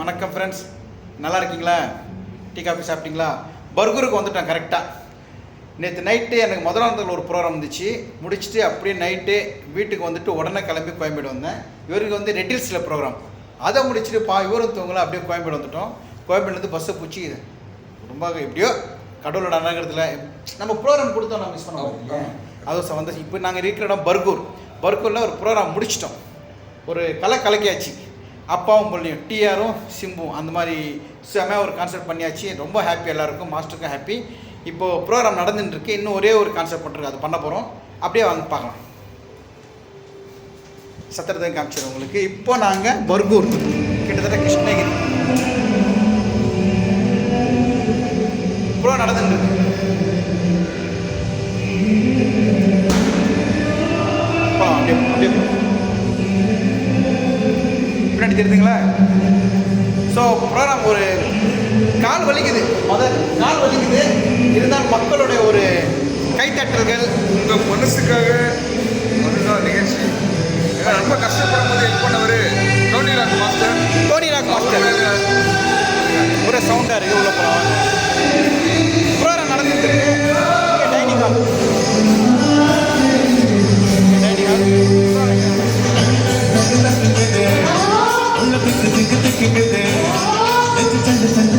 வணக்கம் ஃப்ரெண்ட்ஸ் நல்லா இருக்கீங்களா? டீ காஃபி சாப்பிட்டீங்களா? பர்கருக்கு வந்துட்டேன் கரெக்டாக நேற்று நைட்டு எனக்கு முதலாந்தத்தில் ஒரு ப்ரோக்ராம் இருந்துச்சு முடிச்சுட்டு அப்படியே நைட்டு வீட்டுக்கு வந்துட்டு உடனே கிளம்பி கோயம்பேடு வந்தேன். இவருக்கு வந்து ரெட்டில்ஸில் ப்ரோக்ராம் அதை முடிச்சுட்டு பா இவரும் தூங்கல அப்படியே கோயம்பேடு வந்துட்டோம். கோயம்பேடுலேருந்து பஸ்ஸை பிடிச்சி ரொம்ப எப்படியோ கடவுளோட அனுகிரகத்தில் நம்ம ப்ரோக்ராம் கொடுத்தோம் நான் மிஸ் பண்ண அதுவும் சந்தோஷம் இப்போ நாங்கள் இருக்கிற இடம் பர்கூர். பர்கூரில் ஒரு ப்ரோக்ராம் முடிச்சிட்டோம். ஒரு கலை கலக்கியாச்சு. அப்பாவும் பிள்ளையும் டிஆரும் சிம்பும் அந்த மாதிரி செமையாக ஒரு கான்செப்ட் பண்ணியாச்சு. ரொம்ப ஹாப்பி எல்லாருக்கும் மாஸ்டருக்கும் ஹாப்பி இப்போது ப்ரோக்ராம் நடந்துட்டு இருக்கு இன்னும் ஒரே ஒரு கான்செப்ட் பண்ணிருக்கு அது பண்ண போகிறோம் அப்படியே வாங்க பார்க்கலாம். சத்திரத்தை காமிச்சிடும் உங்களுக்கு. இப்போ நாங்கள் பர்கூர். கிட்டத்தட்ட கிருஷ்ண தெரியுதுங்களா? ஸோ ப்ரோக்ராம் ஒரு கால் வலிக்குது. முதல் கால் வலிக்குது. இருந்தாலும் மக்களுடைய ஒரு கைத்தட்டல்கள். உங்க மனசுக்காக அதுதான் நிகழ்ச்சி. ரொம்ப கஷ்டப்படும் போது ஹெல்ப் பண்ணவர் Tony rock master. Tony rock master. ஒரு சவுண்டாக இருக்குது உள்ள independiente.